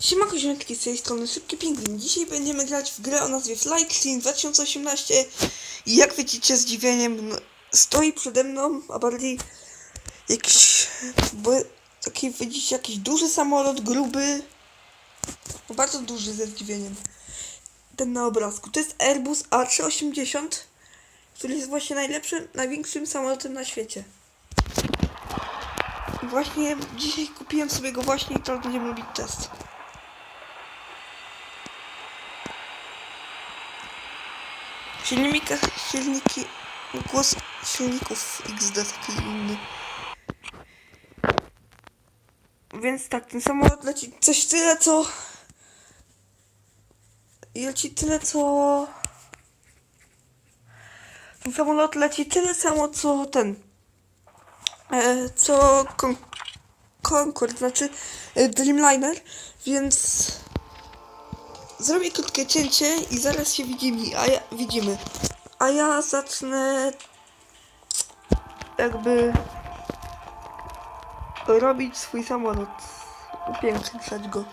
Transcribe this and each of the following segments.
Siema koziomeczki z tej strony Szybki Pingwin. Dzisiaj będziemy grać w grę o nazwie Flight Sim 2018 i jak widzicie zdziwieniem stoi przede mną, a bardziej jakiś, taki widzicie jakiś duży samolot, gruby, no, bardzo duży ze zdziwieniem. Ten na obrazku. To jest Airbus A380, który jest właśnie najlepszym, największym samolotem na świecie. Właśnie dzisiaj kupiłem sobie go właśnie i teraz będziemy robić test. Silnika, silniki, głos silników XD taki inny. Więc tak, ten samolot leci coś tyle co... Leci tyle co... Ten samolot leci tyle samo co ten. E, co kon Concorde, znaczy e, Dreamliner, więc zrobię krótkie cięcie i zaraz się widzimy, a ja, widzimy. A ja zacznę jakby robić swój samolot. Upiększać go.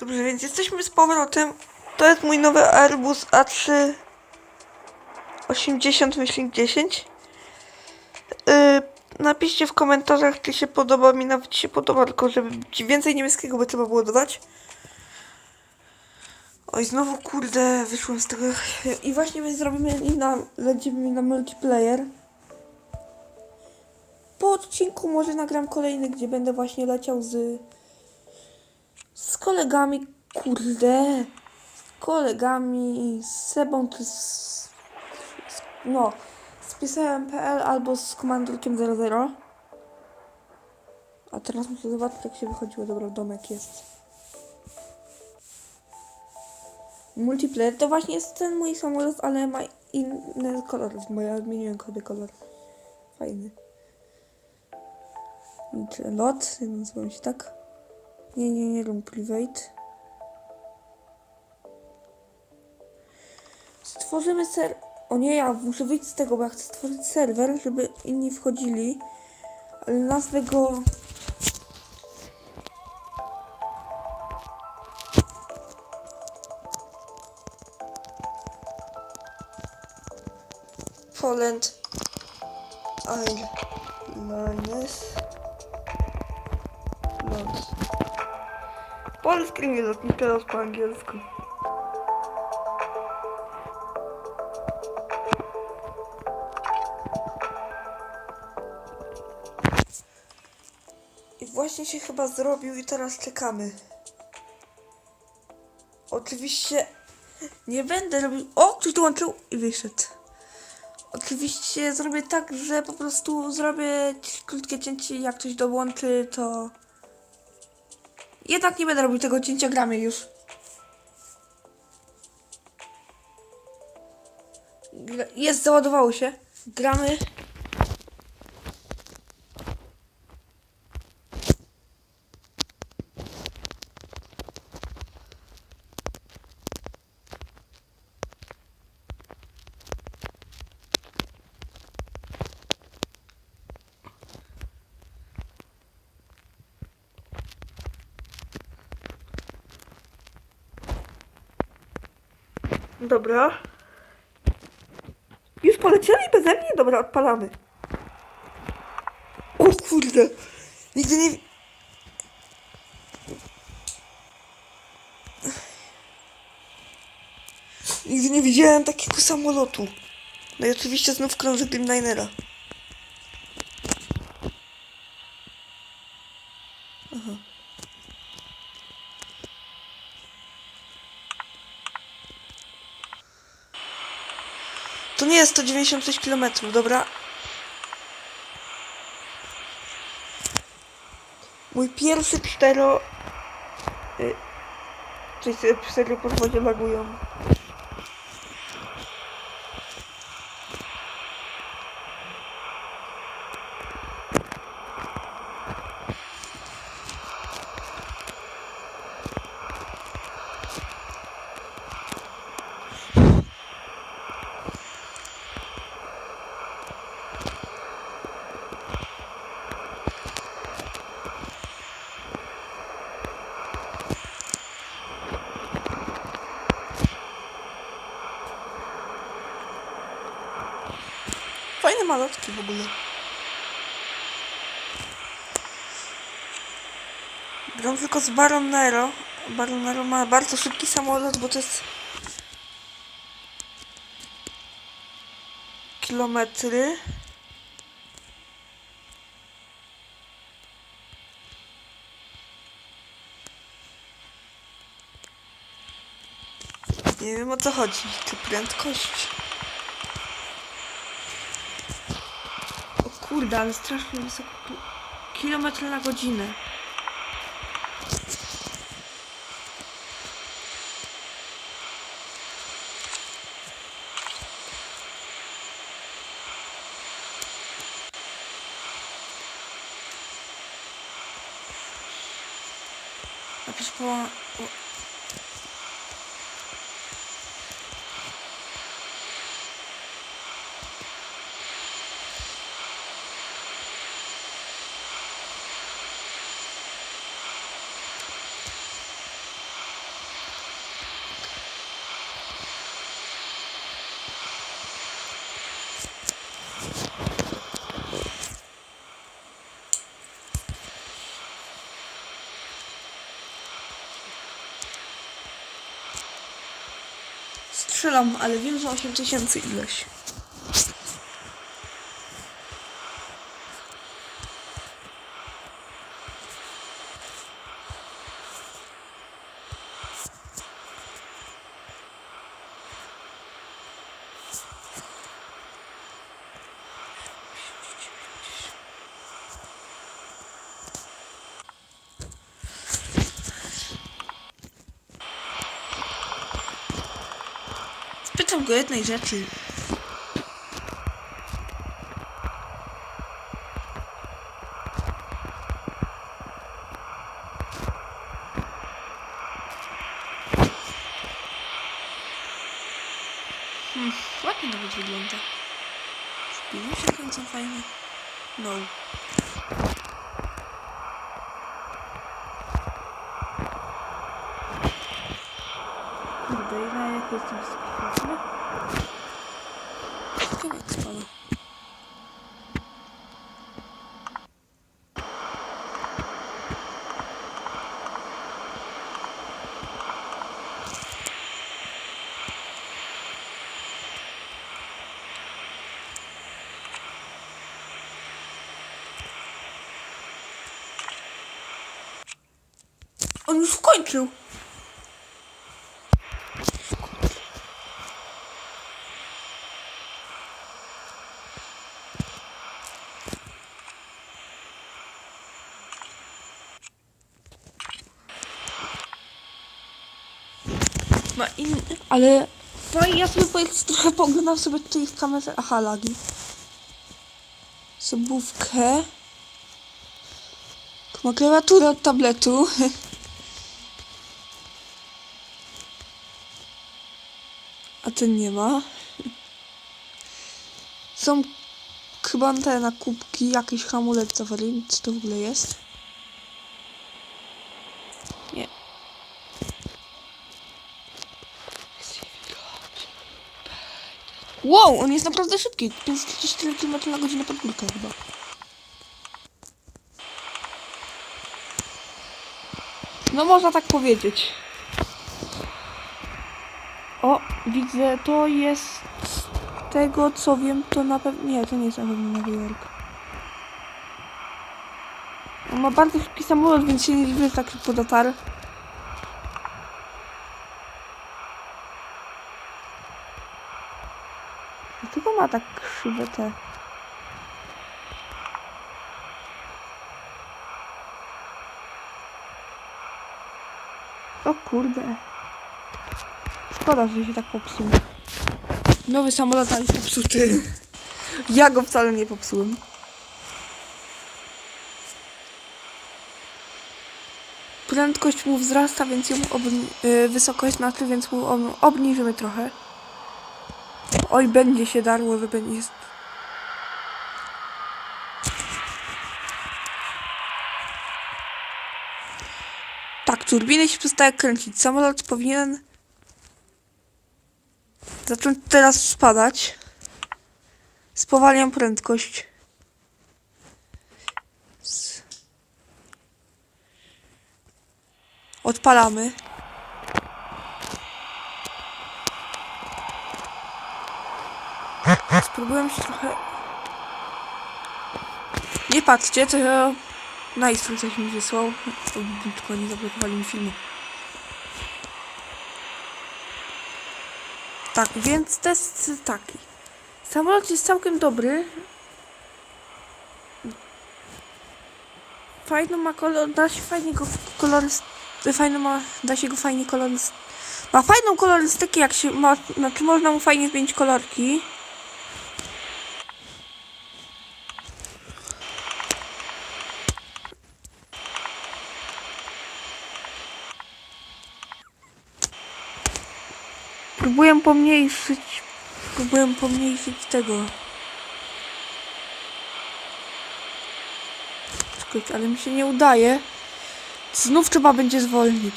Dobrze, więc jesteśmy z powrotem. To jest mój nowy Airbus A3 80 myślnik 10. Yy, napiszcie w komentarzach, czy się podoba. Mi nawet się podoba, tylko żeby więcej niemieckiego by trzeba było dodać. Oj, znowu kurde, wyszłem z tego. I właśnie my zrobimy i na, lecimy na multiplayer. Po odcinku może nagram kolejny, gdzie będę właśnie leciał z z kolegami, kurde, z kolegami, z Sebą, z, z no, z pisałem.pl albo z komandurkiem 00. A teraz muszę zobaczyć, jak się wychodziło. Dobra, domek jest. Multiplayer to właśnie jest ten mój samolot, ale ma inny kolor, bo ja zmieniłem kody kolor. Fajny. Lot, nazywam się tak. Nie, nie, nie, room private. Stworzymy ser... O nie, ja muszę wyjść z tego, bo ja chcę stworzyć serwer, żeby inni wchodzili. Ale nazwę go... Poland Airlines Lot. Polski nie lotnik, teraz po angielsku. I właśnie się chyba zrobił i teraz czekamy. Oczywiście nie będę robił... O, ktoś dołączył i wyszedł. Oczywiście zrobię tak, że po prostu zrobię krótkie cięcie jak ktoś dołączy, to... Jednak nie będę robił tego cięcia, gramy już. Jest, załadowało się. Gramy. Dobra. Już polecieli beze mnie? Dobra, odpalamy. O kurde. Nigdy nie... Nigdy nie widziałem takiego samolotu. No i oczywiście znów krąży Dreamlinera. 396 km, dobra. Mój pierwszy cztero... Czyli cztery podwozie lagują. Z Baron Nero. Baron Nero ma bardzo szybki samolot, bo to jest kilometry. Nie wiem o co chodzi. Czy prędkość? O kurde, ale strasznie wysoko. Kilometr na godzinę. Napisz po... o- Strzelam, ale wiem, że 8000 ileś. są gojetnej rzeczy Kawałek spada. On już skończył. Ale fajnie, ja sobie powiedz, trochę pooglądam sobie tutaj w kamerze. Aha, lagi. Sobówkę. Ma klawiaturę od tabletu. A ten nie ma. Są chyba te na kubki, jakiś hamulec awarii. Co to w ogóle jest? Wow, on jest naprawdę szybki. 534 km na godzinę pod górkę chyba. No można tak powiedzieć. O, widzę, to jest z tego co wiem, to na pewno. Nie, to nie jest na pewno Nowy Jork. On ma bardzo szybki samolot, więc się nie dziwię, tak szybko dotarł. Ma tak krzywe te... O kurde. Szkoda, że się tak popsuł. Nowy samolot, jest popsuty. Ja go wcale nie popsułem. Prędkość mu wzrasta, więc ją obni- y, wysokość znaczy, więc mu ob- obniżymy trochę. Oj, będzie się darło, że będzie. Tak, turbiny się przestaje kręcić. Samolot powinien zacząć teraz spadać. Spowalniam prędkość. Odpalamy. Spróbuję się trochę... Nie patrzcie, to ja... Nice, coś mi wysłał. Tylko nie zablokowali mi filmu. Tak, więc test taki. Samolot jest całkiem dobry. Fajno ma kolor, da się fajnie go kolorys... Fajno ma, da się go fajnie kolorys... Ma fajną kolorystykę, jak się ma, znaczy można mu fajnie zmienić kolorki. Próbuję pomniejszyć, próbuję pomniejszyć tego. Ale mi się nie udaje. Znów trzeba będzie zwolnić.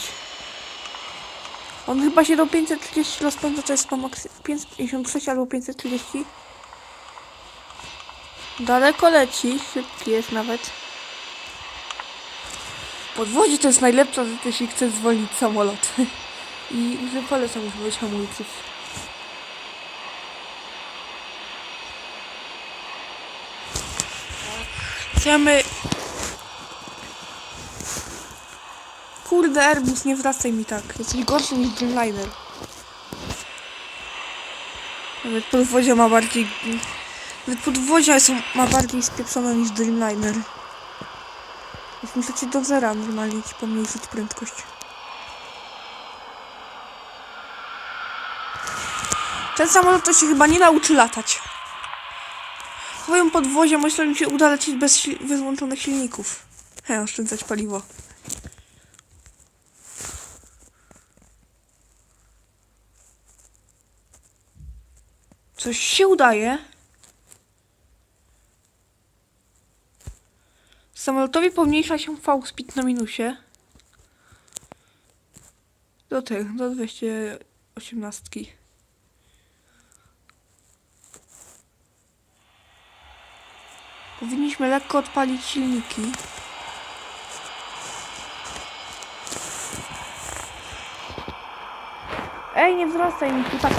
On chyba się do 530 rozpędza, to jest maksy 556 albo 530. Daleko leci, szybki jest nawet. Podwozie to jest najlepsza rzecz, jeśli chce zwolnić samolot. I że polecam używać hamulców. Chcemy... Kurde, Airbus, nie wracaj mi tak. Jesteś gorszy niż Dreamliner. Nawet podwozia ma bardziej... Nawet podwozia są, ma bardziej spieprzone niż Dreamliner. Już muszę cię do zera normalnie ci pomniejszyć prędkość. Ten samolot to się chyba nie nauczy latać. Swoją podwozie myślę, że mi się uda lecieć bez, sil- bez włączonych silników. He, oszczędzać paliwo. Coś się udaje. Samolotowi pomniejsza się V-speed na minusie. Do tych, do 218. Powinniśmy lekko odpalić silniki. Ej, nie wzrastaj mi tu tak.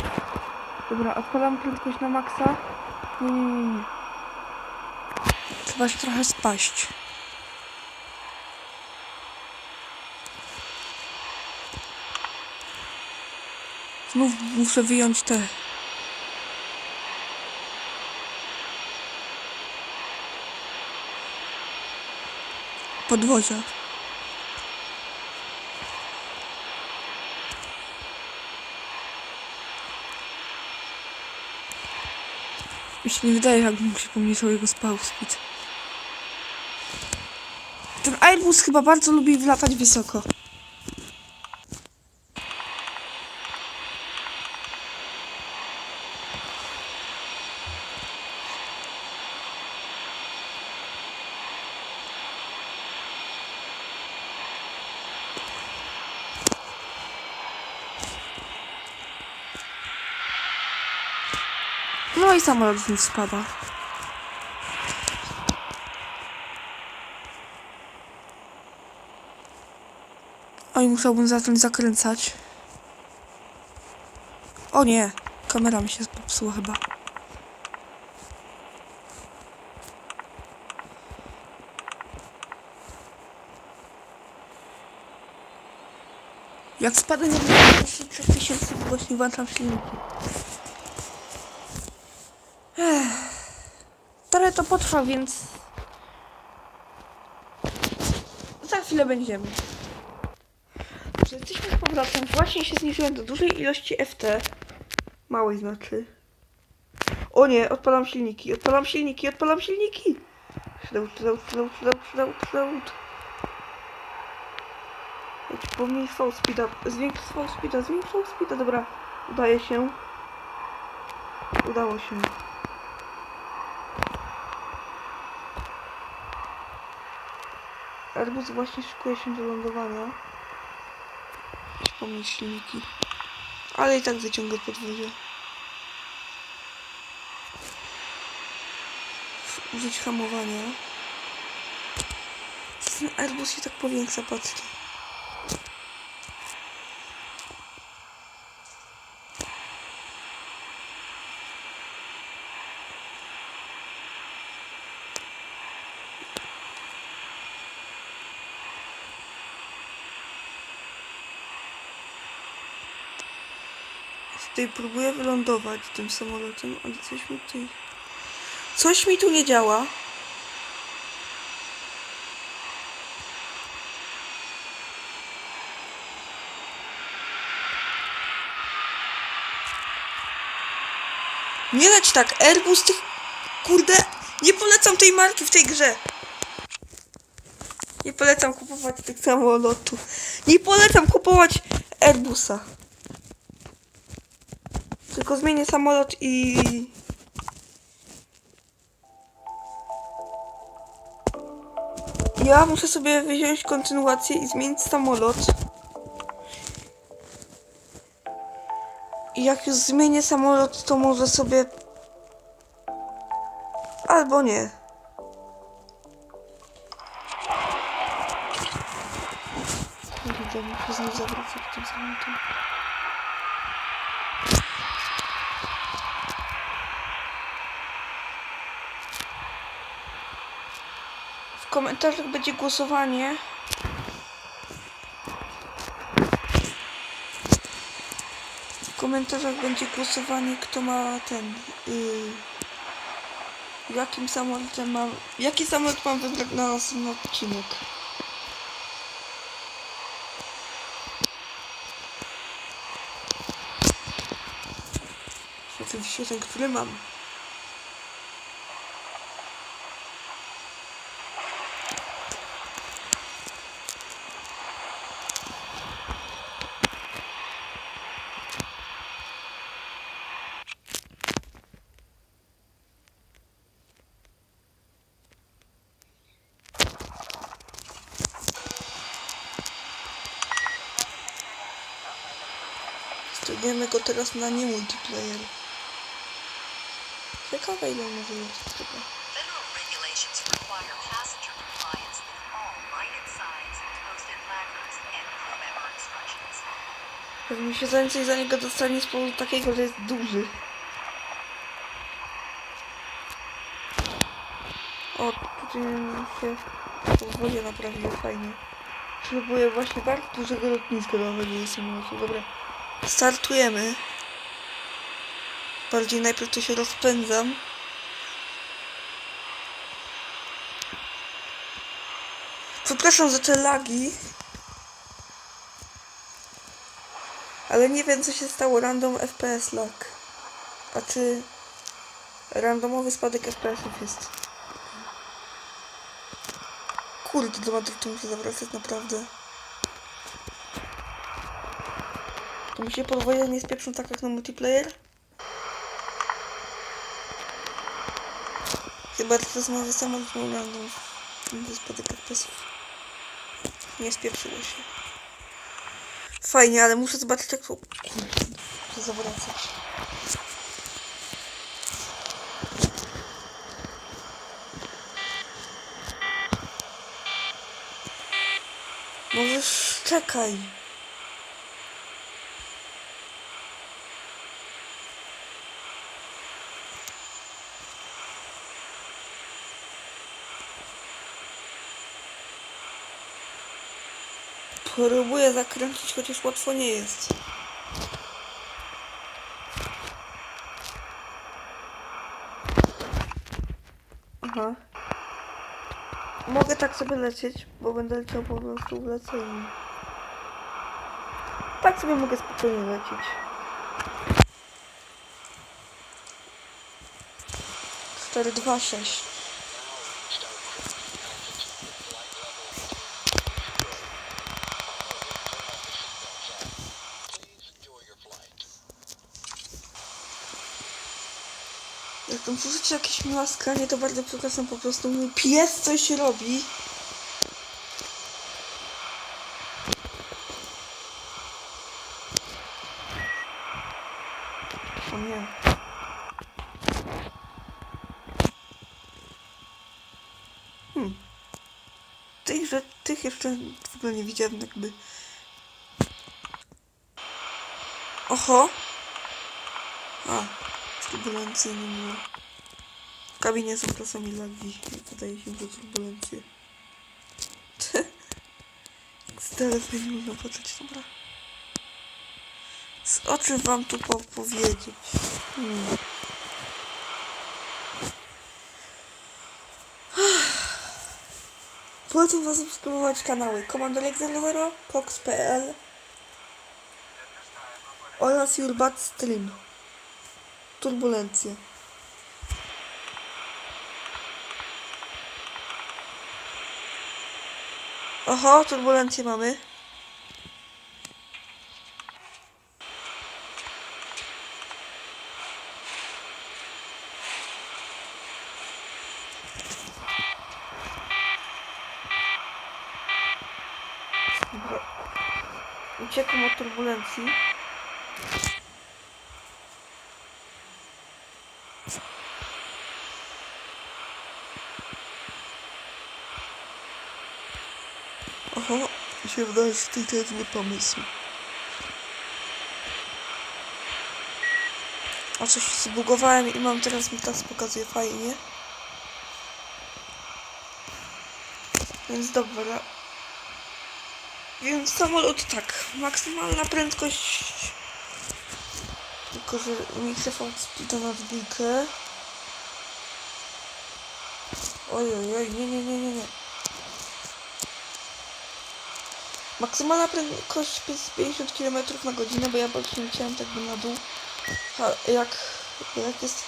Dobra, odpalam prędkość na maksa. Nie, nie, nie, nie. Trzeba się trochę spaść. Znów muszę wyjąć te podwozia. Mi się nie wydaje, jakby mu się pomniejszał jego spał speed. Ten Airbus chyba bardzo lubi latać wysoko. No i samolot znów spada. Oj, musiałbym zacząć zakręcać. O nie, kamera mi się popsuła chyba. Jak spadłem na 3000, właśnie włączam silniki. Trochę to potrwa, więc za chwilę będziemy. Dobrze, jesteśmy z powrotem. Właśnie się zniżyłem do dużej ilości FT. Małej znaczy. O nie, odpalam silniki, odpalam silniki, odpalam silniki. Shroud, shroud, shroud, shroud, shroud, shroud. Pomniej slow speeda, zwiększ slow speeda, zwiększ slow speeda, dobra. Udaje się. Udało się. Airbus właśnie szykuje się do lądowania. Wspomnieć silniki. Ale i tak wyciąga podwórze. użyć hamowania. Ten Airbus się tak powiększa, patrzcie. Tutaj próbuję wylądować tym samolotem, ale coś mi tutaj... Coś mi tu nie działa. Nie leć tak, Airbus tych... Kurde, nie polecam tej marki w tej grze. Nie polecam kupować tych samolotów. Nie polecam kupować Airbusa. Tylko zmienię samolot i... Ja muszę sobie wziąć kontynuację i zmienić samolot. I jak już zmienię samolot, to może sobie... Albo nie. Kurde, muszę znów zawracać tym samolotem. W komentarzach będzie głosowanie. W komentarzach będzie głosowanie, kto ma ten. Yy, jakim samolotem mam. Jaki samolot mam wybrać na następny odcinek? Oczywiście ten, który mam. Staniemy go teraz na nie multiplayer. Ciekawe ile może member instructions. Pewnie się więcej za niego dostanie z powodu takiego, że jest duży. O, tutaj się powoli naprawiło fajnie. Próbuję właśnie bardzo dużego lotniska do samolotu. Dobra. Startujemy. Bardziej najpierw to się rozpędzam. Przepraszam za te lagi. Ale nie wiem co się stało. Random FPS lag. A czy randomowy spadek FPS-ów jest? Kurde, do Madrytu muszę zawracać naprawdę. To mi się podwoje nie spieprzą tak jak na multiplayer? Chyba to nowy samolot random. Nowy spadek FPS-ów. Nie spieprzyło się. Fajnie, ale muszę zobaczyć jak to... Muszę zawracać. Możesz... czekaj. Próbuję zakręcić, chociaż łatwo nie jest. Aha. Mogę tak sobie lecieć, bo będę leciał po prostu w leceniu. Tak sobie mogę spokojnie lecieć. Cztery, dwa, sześć. Jak tam słyszycie jakieś mlaskanie, to bardzo przepraszam, po prostu mój pies coś robi. O nie. Hmm. Tych, że, tych jeszcze w ogóle nie widziałem jakby. Oho. Turbulencje nie było. W kabinie są czasami lagi. Wydaje się, że turbulencje. Z telefonu można patrzeć, dobra. Z oczy wam tu po powiedzieć. Hmm. Polecam was subskrybować kanały Komandor 00, Cox.pl oraz Jurbat Stream. Turbulencje. Oho, turbulencje mamy. Uciekam od turbulencji. Oho, mi się wydaje, że to zły pomysł. A coś zbugowałem i mam teraz mi teraz pokazuje fajnie. Więc dobra. Więc samolot tak, maksymalna prędkość. Tylko, że mi chce speeda na dwójkę. Oj, oj, oj, nie, nie, nie, nie, nie. Maksymalna prędkość jest 50 km na godzinę, bo ja właśnie leciałem tak by na dół. A jak, jak jest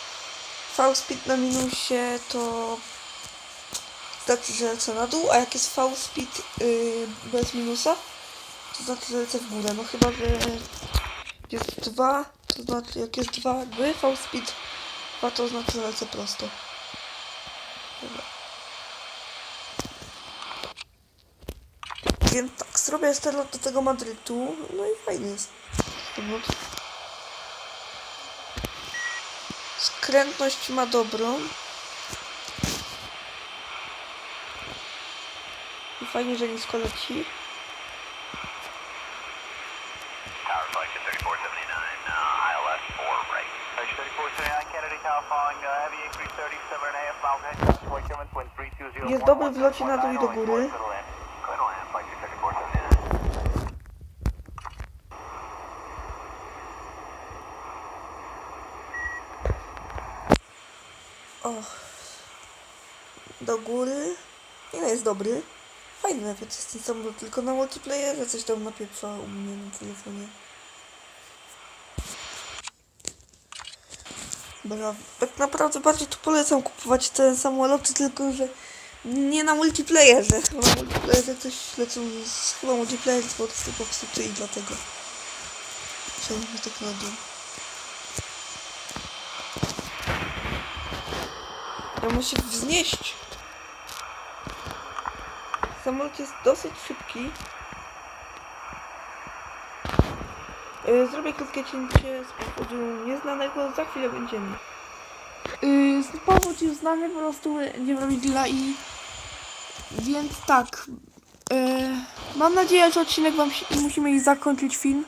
V speed na minusie, to znaczy, że lecę na dół, a jak jest V speed yy, bez minusa, to znaczy, że lecę w górę. No chyba, że jest 2, to znaczy jak jest 2 jakby V speed 2, to znaczy, że lecę prosto. Dobra. Więc tak, zrobię jeszcze lot do tego Madrytu, no i fajnie jest. Skrętność ma dobrą. I fajnie, że nisko leci. Jest dobry w locie na dół i do góry. Clear to land, Flight 3479. O. Do góry. I no jest dobry. Fajny nawet jest ten samolot, tylko na multiplayerze coś tam napieprza u mnie na telefonie. Dobra, tak naprawdę bardziej tu polecam kupować te samoloty, tylko że nie na multiplayerze. Bo na multiplayerze coś lecą z chyba multiplayer jest po prostu popsuty i dlatego. Chciałbym tak na dół. Ja muszę wznieść. Samolot jest dosyć szybki. Yy, Zrobię krótkie cięcie z powodu nieznanego, za chwilę będziemy. Yy, z powodu znany po prostu nie robi dla i więc tak yy, mam nadzieję, że odcinek wam się, musimy już zakończyć film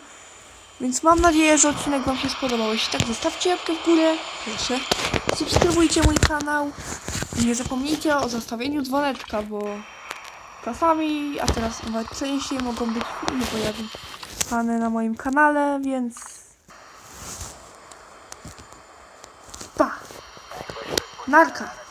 więc mam nadzieję, że odcinek wam się spodobał. Jeśli tak zostawcie łapkę w górę proszę. Subskrybujcie mój kanał i nie zapomnijcie o zostawieniu dzwoneczka, bo czasami, a teraz nawet częściej mogą być filmy pojawiane na moim kanale, więc pa! Narka!